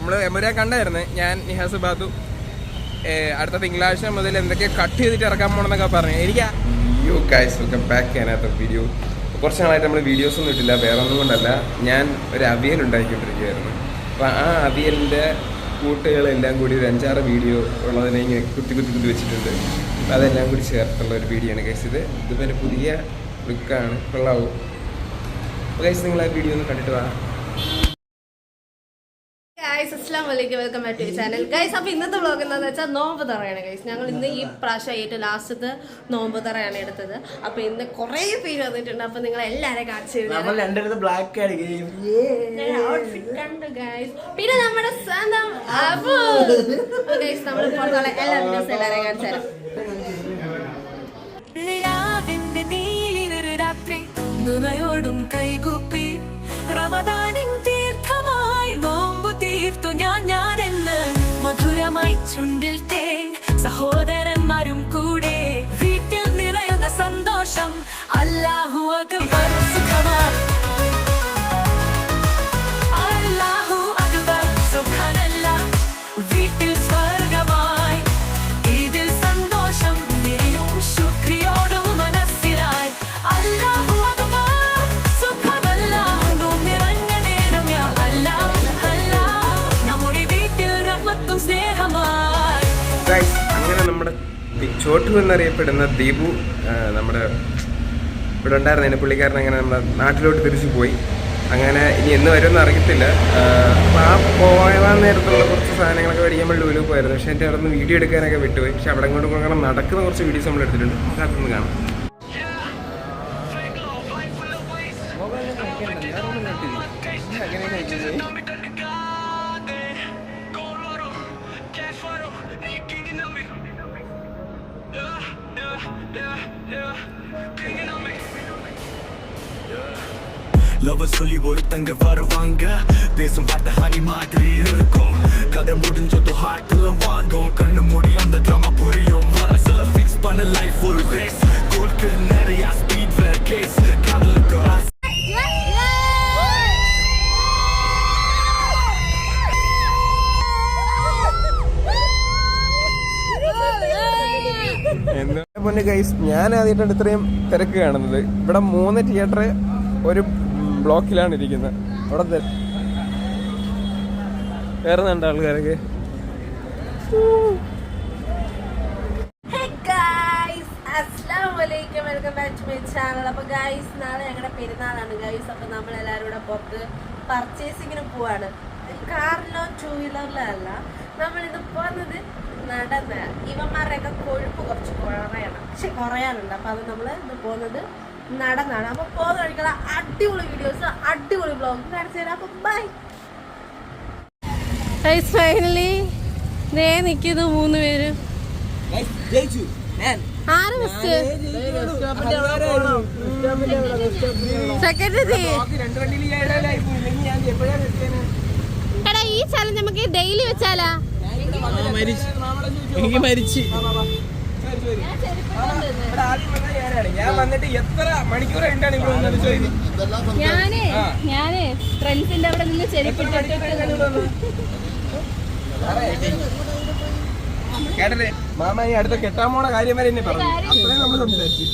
നമ്മൾ എമുര കണ്ടായിരുന്നു. ഞാൻ നിഹാസ് ബാദു അടുത്ത തിങ്കളാഴ്ച മുതൽ എന്തൊക്കെ കട്ട് ചെയ്തിട്ട് ഇറക്കാൻ പോകണമെന്നൊക്കെ പറഞ്ഞു. എനിക്ക് യു ഗൈസ് വെൽക്കം ബാക്ക് അതിനകത്ത് വീഡിയോ കുറച്ച് നാളായിട്ട് നമ്മൾ വീഡിയോസ് ഒന്നും ഇട്ടില്ല വേറെ ഒന്നും കൊണ്ടല്ല. ഞാൻ ഒരു അവിയൽ ഉണ്ടാക്കിക്കൊണ്ടിരിക്കുകയായിരുന്നു. അപ്പോൾ ആ അവിയലിന്റെ കൂട്ടുകളെല്ലാം കൂടി ഒരു അഞ്ചാറ് വീഡിയോ ഉള്ളതിനെ ഇങ്ങനെ കുത്തി കുത്തി കുത്തി വെച്ചിട്ടുണ്ട്. അപ്പോൾ അതെല്ലാം കൂടി ചേർത്തുള്ള ഒരു വീഡിയോ ആണ് ഗൈസ് ഇത്. ഇതിപ്പോൾ പുതിയ ലുക്കാണ് കൊള്ളാവും. അപ്പോൾ ഗൈസ് നിങ്ങൾ ആ വീഡിയോ ഒന്ന് കണ്ടിട്ട് വാ. വലൈക്കും welcome back to channel. Guys അപ്പോൾ ഇന്നത്തെ വ്ളോഗ് എന്താണെന്ന് വെച്ചാൽ നോമ്പ് തറയാണ് ഗൈസ് ഞങ്ങൾ ഇന്ന് ഈ പ്രാവശ്യം ഏറ്റവും ലാസ്റ്റത്തെ നോമ്പ് തറയാണ് എടുത്തത്. അപ്പോൾ ഇന്ന് കുറേ പേര് വന്നിട്ടുണ്ട്. അപ്പോൾ നിങ്ങൾ എല്ലാവരെയും കാണിച്ചു ബ്ലാക്ക് ഔട്ട്ഫിറ്റ് കണ്ടു ഗൈസ് പിന്നെ നമ്മുടെ സ്വന്തം അബു. ഗൈസ് നമ്മൾ പുറത്തുള്ള എല്ലാ വീഡിയോസ് എല്ലാവരെയും കാണിച്ചു തരാം. രാവിന്റെ രാത്രി നുണയോടും കൈകൂപ്പി റമദാനിൻ ചുണ്ടിൽ തേൻ സഹോദരന്മാരും കൂടെ വീട്ടിൽ നിറയുന്ന സന്തോഷം. അല്ലാഹു അക്ബർ സുഖമായി ദി- ചോട്ടു എന്നറിയപ്പെടുന്ന ദീപു നമ്മുടെ ഇവിടെ ഉണ്ടായിരുന്നതിന് പുള്ളിക്കാരൻ അങ്ങനെ നമ്മുടെ നാട്ടിലോട്ട് തിരിച്ചു പോയി. അങ്ങനെ ഇനി എന്ന് വരുമെന്ന് അറിയത്തില്ല. അപ്പോൾ ആ പോകാൻ നേരത്തുള്ള കുറച്ച് സാധനങ്ങളൊക്കെ മേടിക്കാൻ വേണ്ടി ലുലു പോയായിരുന്നു പക്ഷേ എന്റെ അവിടെ നിന്ന് വീഡിയോ എടുക്കാനൊക്കെ വിട്ടുപോയി. പക്ഷേ അവിടെ കൊണ്ട് കൊടുക്കണം നടക്കുന്ന കുറച്ച് വീഡിയോസ് നമ്മൾ എടുത്തിട്ടുണ്ട് നമുക്ക് അതൊന്ന് കാണാം. லவ சொல்லி ஒருத்தங்க வருவாங்க தேசம் பார்த்த ஹனி மாதிரி இருக்கும் கதை முடிஞ்சது ஹார்ட்ல வாங்கும் கண்ணு மூடி அந்த ட்ராமா புரியும் மனசுல ஃபிக்ஸ் பண்ண லைஃப் ஒரு ரேஸ் கோல்க்கு நிறைய ஸ்பீட் வேர் கேஸ் காதலுக்கு ஆசை എന്താ പൊന്നെ ഗൈസ് ഞാൻ ആദ്യമായിട്ടാണ് ഇത്രയും തിരക്ക് കാണുന്നത് ഇവിടെ മൂന്ന് തിയേറ്റർ ഒരു ബ്ലോക്കിലാണ് ഇരിക്കുന്നത്. അവിടെ കയറുന്നുണ്ട് ആൾക്കാരൊക്കെ? വെൽക്കം ടു മൈ ചാനൽ അപ്പോൾ ഗൈസ് നാളെ ഞങ്ങളുടെ പെരുന്നാളാണ്. ഗൈസ് അപ്പോൾ നമ്മൾ എല്ലാവരും കൂടെ പുറത്ത് പർച്ചേസിങ്ങിന് പോവാണ്. കാറിലോ ടൂ വീലറിലോ അല്ല. നമ്മളിത് ഇത് പോകുന്നത് നടന്ന്. ഇവന്മാരുടെയൊക്കെ കൊഴുപ്പ് കുറച്ച് കുറയണം പക്ഷെ കുറയാനുണ്ട്. അപ്പോൾ അത് നമ്മൾ ഇത് പോകുന്നത് നടന്നാണ്. അപ്പൊ പോകുന്ന വഴിക്കുള്ള അടിപൊളി വീഡിയോസ് അടിപൊളി ബ്ലോഗ് കാണിച്ചു തരാം. അപ്പോൾ ബൈ ഗൈസ് ഫൈനലി നേ നിൽക്കുന്നു മൂന്ന് പേര്. ആറ് സെക്കൻഡ് എടാ ഈ ചലഞ്ച് നമുക്ക് ഡെയിലി വെച്ചാലാ. എനിക്ക് മരിച്ച്. ഞാൻ വന്നിട്ട് എത്ര മണിക്കൂർ ഉണ്ടാണ് ഇവിടെ വന്നത് ചോദിച്ചു ഞാനേ ഫ്രണ്ട്സിന്റെ അവിടെ നിന്ന് കേട്ടല്ലേ? മാമ ഈ അടുത്ത കെട്ടാൻ പോണ കാര്യം വരെ എന്നെ പറഞ്ഞു. നമ്മൾ സംസാരിച്ചു.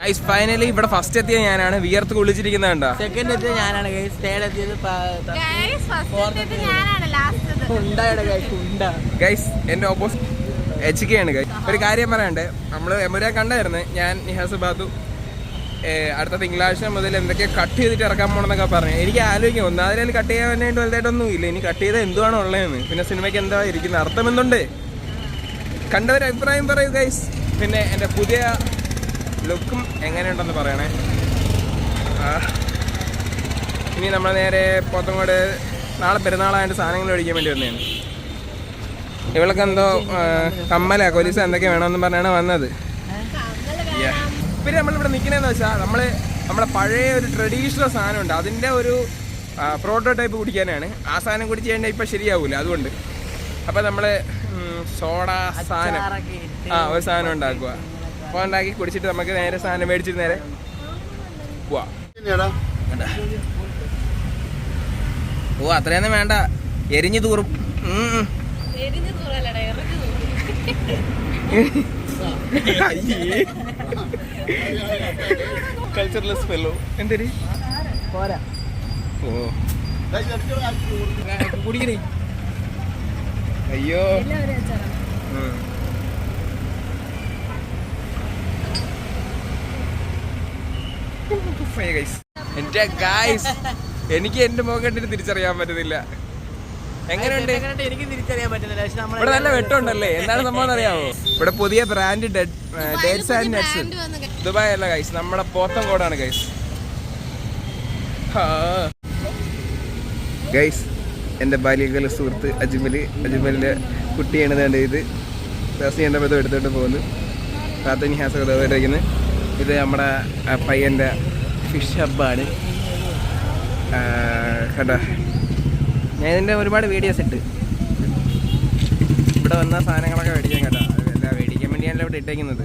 ഗൈസ് ഫൈനലി ഇവിടെ ഫസ്റ്റ് എത്തിയ ഞാനാണ്. വിയർത്ത് കുളിച്ചിരിക്കുന്നത് കണ്ടോ? സെക്കൻഡ് എത്തിയത് ഞാനാണ് ഗൈസ് തേർഡ് എത്തിയത് ഗൈസ് എന്റെ ഓപ്പോസിറ്റ് എച്ച് കെ ഒരു കാര്യം പറയണ്ടേ നമ്മൾ എമുരാൻ കണ്ടായിരുന്നു. ഞാൻ നിഹാസ് ബാദു അടുത്ത തിങ്കളാഴ്ച മുതൽ എന്തൊക്കെ കട്ട് ചെയ്തിട്ട് ഇറക്കാൻ പോകണമെന്നൊക്കെ പറഞ്ഞു. എനിക്ക് ആലോചിക്കും. ഒന്നാതിലും കട്ട് ചെയ്യാൻ വേണ്ടി വലുതായിട്ടൊന്നും ഇല്ല. ഇനി കട്ട് ചെയ്താൽ എന്തുവാണ് ഉള്ളതെന്ന്. പിന്നെ സിനിമയ്ക്ക് എന്താ ഇരിക്കുന്ന? അർത്ഥം എന്തുണ്ട്? കണ്ടവർ അഭിപ്രായം പറയൂ ഗൈസ് പിന്നെ എന്റെ പുതിയ ലുക്കും എങ്ങനെയുണ്ടെന്ന് പറയണേ. ഇനി നമ്മൾ നേരെ പോത്തങ്ങോട് നാളെ പെരുന്നാളായിട്ട് സാധനങ്ങൾ മേടിക്കാൻ വേണ്ടി വന്നതാണ് ഇവൾക്ക് എന്തോ കമ്മല കൊലിസ എന്തൊക്കെ വേണമെന്ന് പറഞ്ഞാണ് വന്നത്. പിന്നെ നമ്മളിവിടെ നിൽക്കുന്നതെന്ന് വെച്ചാൽ നമ്മൾ നമ്മളെ പഴയ ഒരു ട്രഡീഷണൽ സാധനമുണ്ട്. അതിന്റെ ഒരു പ്രോട്ടോടൈപ്പ് കുടിക്കാനാണ്. ആ സാധനം കുടിച്ച് കഴിഞ്ഞാൽ ഇപ്പം ശരിയാവൂല അതുകൊണ്ട്. അപ്പം നമ്മൾ സോഡ സാധനം. ആ ഒരു സാധനം ഉണ്ടാക്കുക. അപ്പോൾ ഉണ്ടാക്കി കുടിച്ചിട്ട് നമുക്ക് നേരെ സാധനം മേടിച്ചിട്ട് നേരെ പോവാ. ഓ അത്രയൊന്നും വേണ്ട. എരിഞ്ഞു തൂറും. എരിഞ്ഞു തൂറല്ലടാ ഇറങ്ങി കൾച്ചർലെസ് ഫെല്ലോ എന്തൊരു പോരാ. ഓ. കുടിക്കണേ. അയ്യോ. എന്റെ ഗായ്സ് എനിക്ക് എന്റെ മുഖം കണ്ടിട്ട് തിരിച്ചറിയാൻ പറ്റുന്നില്ല. എങ്ങനെയുണ്ട്? എനിക്ക് തിരിച്ചറിയാൻ പറ്റുന്നില്ല. പക്ഷെ നമ്മൾ ഇവിടെ നല്ല വെട്ടമുണ്ടല്ലേ? എന്താണ് സംഭവം അറിയാമോ ഇവിടെ പുതിയ brand dates and nuts Dubai അല്ല ഗൈസ് നമ്മുടെ പോത്തങ്കോടാണ് ഗൈസ് ഗൈസ് എന്റെ ബാല്യകാല സുഹൃത്ത് അജ്മൽ അജ്മലിന്റെ കുട്ടിയാണ് വേണ്ട ഇത്. ദാസി എന്റെ പദം എടുത്തിട്ട് പോകുന്നു. കാത്തനി ഹാസ കഥ ഇത് നമ്മുടെ പയ്യന്റെ ഫിഷ് ഹബ്ബാണ് കേട്ടോ ഞാൻ ഇതിന്റെ ഒരുപാട് വീഡിയോസ് ഇട്ട്. ഇവിടെ വന്ന സാധനങ്ങളൊക്കെ മേടിക്കാൻ കേട്ടോ. അല്ല മേടിക്കാൻ വേണ്ടിയാണല്ലോ ഇവിടെ ഇട്ടേക്കുന്നത്.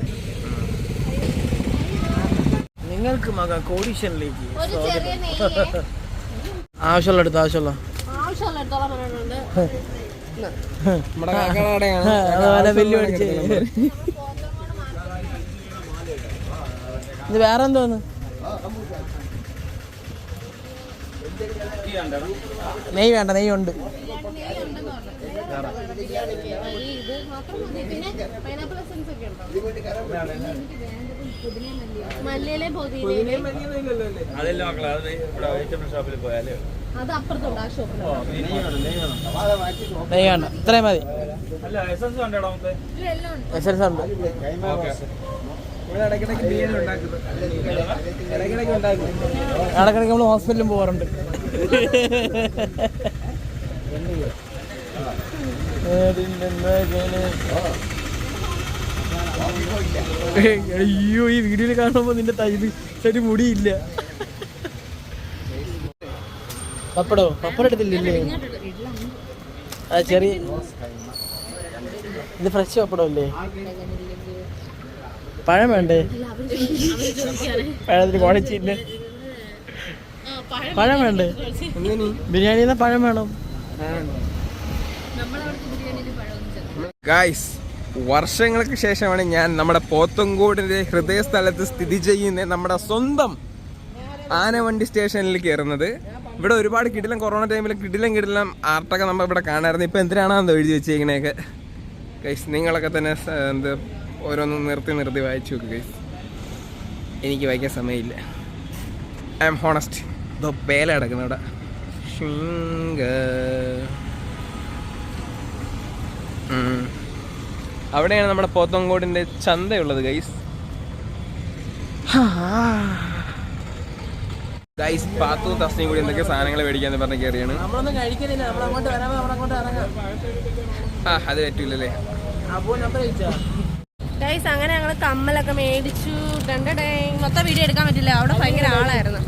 നിങ്ങൾക്ക് മകൻ കോടീശ്വരനിലേക്ക് ഒരു ചെറിയ നെയ്യ്. ആവശ്യമുള്ള എടുത്ത് ആവശ്യമുള്ള. അതുപോലെ ബില്ല് മേടിച്ച്. ഇത് വേറെ അത് വേണ്ട ആ ഉണ്ട്. നെയ്യ് വേണ്ട ഇത്രയും മതി. എല്ലാം ഉണ്ട്. എസൻസ് ഉണ്ട്. ഇടക്കിടയ്ക്ക് നമ്മൾ ഹോസ്പിറ്റലിലും പോകാറുണ്ട് അയ്യോ ഈ വീഡിയോയിൽ കാണുമ്പോ നിന്റെ തൈബ് ശരി മുടിയില്ല. പപ്പടോ? പപ്പടം എടുത്തില്ലേ ആ ചെറിയ ഇത് ഫ്രഷ് പപ്പടം അല്ലേ പഴം വേണ്ടേ? പഴത്തിന് കുഴച്ചില്ല പഴം വേണ്ടേ? ബിരിയാണിന്ന് പഴം വേണം? ഗായ്സ് വർഷങ്ങൾക്ക് ശേഷമാണ് ഞാൻ നമ്മുടെ പോത്തങ്കോടിന്റെ ഹൃദയസ്ഥലത്ത് സ്ഥിതി ചെയ്യുന്ന നമ്മുടെ സ്വന്തം ആനവണ്ടി സ്റ്റേഷനിൽ കയറുന്നത്. ഇവിടെ ഒരുപാട് കിടിലം കൊറോണ ടൈമിൽ കിടിലം കിടിലം ആർട്ടൊക്കെ നമ്മൾ ഇവിടെ കാണാറുണ്ട്. ഇപ്പം എന്തിനാണെന്ന് എഴുതി വെച്ചേക്കണേക്കെ ഗൈസ് നിങ്ങളൊക്കെ തന്നെ എന്ത് ഓരോന്ന് നിർത്തി നിർത്തി വായിച്ചു നോക്കുക ഗൈസ് എനിക്ക് വായിക്കാൻ സമയമില്ല. ഐ എം ഹോണസ്റ്റ് ഇതോ പേല കിടക്കുന്ന ഇവിടെ. അവിടെയാണ് നമ്മുടെ പോത്തങ്കോടിന്റെ ചന്തയുള്ളത് ഗൈസ് ഗൈസ് പാത്തു തസ്നയും കൂടി എന്തൊക്കെ സാധനങ്ങൾ മേടിക്കാന്ന് പറഞ്ഞ് കയറിയാണ് ആ അത് പറ്റൂലല്ലേ? ഗൈസ് അങ്ങനെ ഞങ്ങൾ കമ്മലൊക്കെ മേടിച്ചു. കണ്ടടേ. മൊത്തം വീഡിയോ എടുക്കാൻ പറ്റില്ല. അവിടെ ഭയങ്കര ആളായിരുന്നു.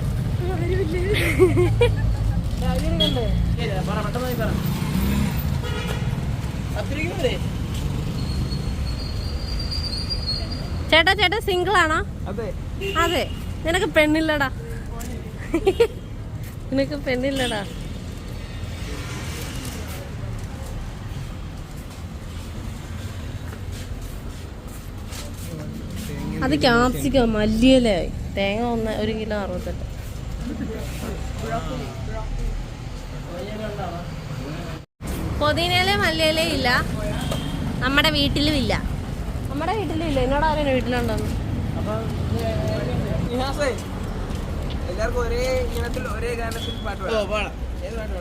ചേട്ടാ ചേട്ടാ സിംഗിൾ ആണോ? അതെ. നിനക്ക് പെണ്ണില്ലടാ. നിനക്ക് പെണ്ണില്ലടാ. അത് ക്യാപ്സിക്ക മല്ലിയിലായി തേങ്ങ ഒന്ന് ഒരു കിലോ അറുപത്തെട്ട്. പൊതിനയിലെ മല്ലിയിലേ ഇല്ല. നമ്മുടെ വീട്ടിലും ഇല്ല. നമ്മുടെ വീട്ടിലും ഇല്ല. എന്നോട് ആരും വീട്ടിലുണ്ടെന്ന്. എല്ലാവർക്കും ഒരേ ഇനത്തിൽ ഒരേ ഗാനത്തിൽ പാട്ട് ഏത് പാട്ട്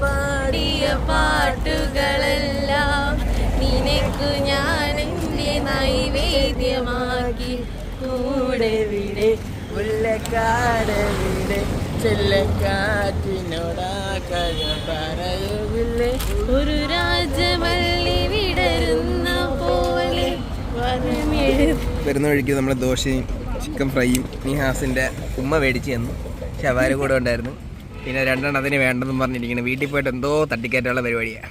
പാടിയ പാട്ടുകളെല്ലാം നിനക്കു ഞാൻ നൈവേദ്യമാക്കി കൂടെ വിടെ മുല്ലക്കാട് വിടെ. ചെല്ലക്കാറ്റിനോടാ കഴ പറയൂല്ലേ ഒരു രാജമല്ലി വിടരുന്ന പോലെ വരുന്ന വഴിക്ക് നമ്മൾ ദോശയും ചിക്കൻ ഫ്രൈയും നിഹാസിന്റെ ഉമ്മ മേടിച്ച് തന്നു. ശവാര കൂടെ ഉണ്ടായിരുന്നു. പിന്നെ രണ്ടെണ്ണത്തിന് വേണ്ടെന്നും പറഞ്ഞിരിക്കുന്നു. വീട്ടിൽ പോയിട്ട് എന്തോ തട്ടിക്കയറ്റുള്ള പരിപാടിയാണ്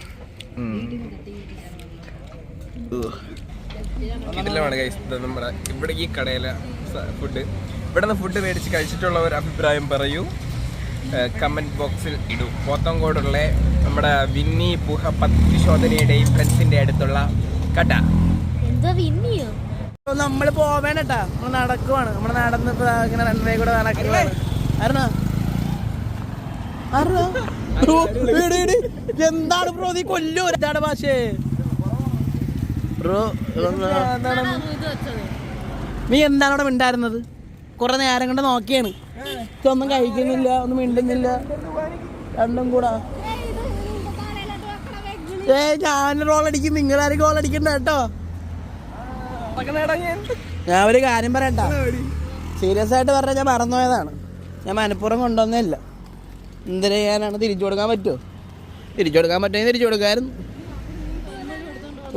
ഇതിലാണ് ഗൈസ് നമ്മുടെ ഇവിടെ ഈ കടയിലെ ഫുഡ് ഇവിടെ നിന്ന് ഫുഡ് മേടിച്ച് കഴിച്ചിട്ടുള്ളവർ ഒരു അഭിപ്രായം പറയൂ. കമന്റ് ബോക്സിൽ ഇടൂ. പോത്തങ്കോടുള്ള നമ്മുടെ വിന്നി പുഹ പരിശോധനയുടെയും ഫ്രണ്ട്സിന്റെ അടുത്തുള്ള കട. എന്താ വിന്നിയോ? നമ്മൾ പോവേണ്ടട്ടാ നമ്മൾ നടക്കുവാണ്. നമ്മൾ നടന്ന് ഇങ്ങനെ റൺവേ കൂടെ അറിഞ്ഞോ അറിഞ്ഞോ? എടി. എന്താണ് ബ്രോ നീ കൊല്ലോ. എന്താണ് ഭാഷേ നീ എന്താണ് അവിടെ മിണ്ടായിരുന്നത്? കുറെ നേരം കൊണ്ട് നോക്കിയാണ്. ഒന്നും കഴിക്കുന്നില്ല ഒന്നും മിണ്ടുന്നില്ല. രണ്ടും കൂടാ. ഏ ഞാൻ റോൾ അടിക്കും. നിങ്ങളാരും ഗോൾ അടിക്കണ്ട കേട്ടോ. ഞാൻ ഒരു കാര്യം പറയട്ടാ. സീരിയസ് ആയിട്ട് പറഞ്ഞാൽ ഞാൻ മറന്നുപോയതാണ്. ഞാൻ മനഃപൂർവം കൊണ്ടുവന്നില്ല എന്തിനാണ് തിരിച്ചു കൊടുക്കാൻ പറ്റുമോ തിരിച്ചു കൊടുക്കാൻ പറ്റുമെങ്കിൽ തിരിച്ചു കൊടുക്കാമായിരുന്നു.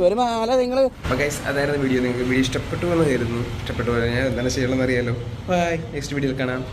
ഒരു മാല നിങ്ങൾ അതായിരുന്നു വീഡിയോ നിങ്ങൾക്ക് വീഡിയോ ഇഷ്ടപ്പെട്ടു എന്ന് കരുതുന്നു. ഇഷ്ടപ്പെട്ടു പോലെ ഞാൻ എന്താണ് ചെയ്യണമെന്ന് അറിയാലോ. ബൈ നെക്സ്റ്റ് വീഡിയോയിൽ കാണാം.